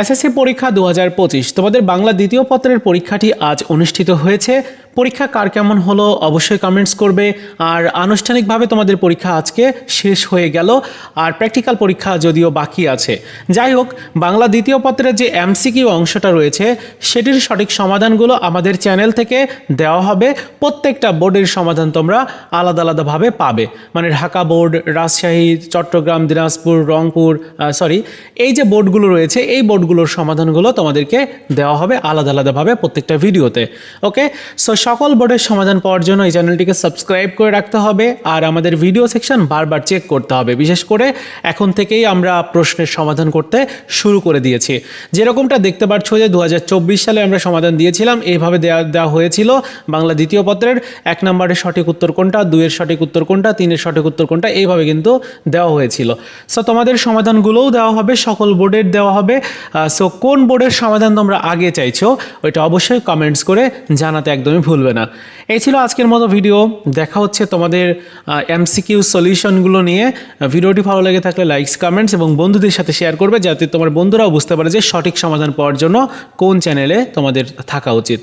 SSC পরীক্ষা দু হাজার পঁচিশ। তোমাদের বাংলা দ্বিতীয় পত্রের পরীক্ষাটি আজ অনুষ্ঠিত হয়েছে। পরীক্ষা কার কেমন হলো, অবশ্যই কমেন্টস করবে। আর আনুষ্ঠানিকভাবে তোমাদের পরীক্ষা আজকে শেষ হয়ে গেল। আর প্র্যাকটিক্যাল পরীক্ষা যদিও বাকি আছে। যাই হোক, বাংলা দ্বিতীয় পত্রের যে এমসিকিউ অংশটা রয়েছে, সেটির সঠিক সমাধানগুলো আমাদের চ্যানেল থেকে দেওয়া হবে। প্রত্যেকটা বোর্ডের সমাধান তোমরা আলাদা আলাদাভাবে পাবে। মানে ঢাকা বোর্ড, রাজশাহী, চট্টগ্রাম, দিনাজপুর, রংপুর সরি এই যে বোর্ডগুলো রয়েছে, এই বোর্ডগুলোর সমাধানগুলো তোমাদেরকে দেওয়া হবে আলাদা আলাদাভাবে প্রত্যেকটা ভিডিওতে ওকে সো সকল বোর্ডের সমাধান পাওয়ার জন্য এই চ্যানেলটিকে সাবস্ক্রাইব করে রাখতে হবে আর আমাদের ভিডিও সেকশন বারবার চেক করতে হবে। বিশেষ করে এখন থেকেই আমরা প্রশ্নের সমাধান করতে শুরু করে দিয়েছি। যেরকমটা দেখতে পাচ্ছ যে দু হাজার চব্বিশ সালে আমরা সমাধান দিয়েছিলাম এইভাবে দেওয়া দেওয়া হয়েছিল। বাংলা দ্বিতীয় পত্রের এক নম্বরের সঠিক উত্তর কোনটা, দুইয়ের সঠিক উত্তর কোনটা, তিনের সঠিক উত্তর কোনটা, এইভাবে কিন্তু দেওয়া হয়েছিল। সো তোমাদের সমাধানগুলোও দেওয়া হবে, সকল বোর্ডের দেওয়া হবে। সো কোন বোর্ডের সমাধান তোমরা আগে চাইছো, ওইটা অবশ্যই কমেন্টস করে জানাতে একদমই ভুলবে না। এই ছিল আজকের মতো ভিডিও দেখা হচ্ছে তোমাদের এমসিকিউ সলিউশনগুলো নিয়ে। ভিডিওটি ভালো লেগে থাকলে লাইকস কমেন্টস এবং বন্ধুদের সাথে শেয়ার করবে, যাতে তোমার বন্ধুরাও বুঝতে পারে যে সঠিক সমাধান পাওয়ার জন্য কোন চ্যানেলে তোমাদের থাকা উচিত।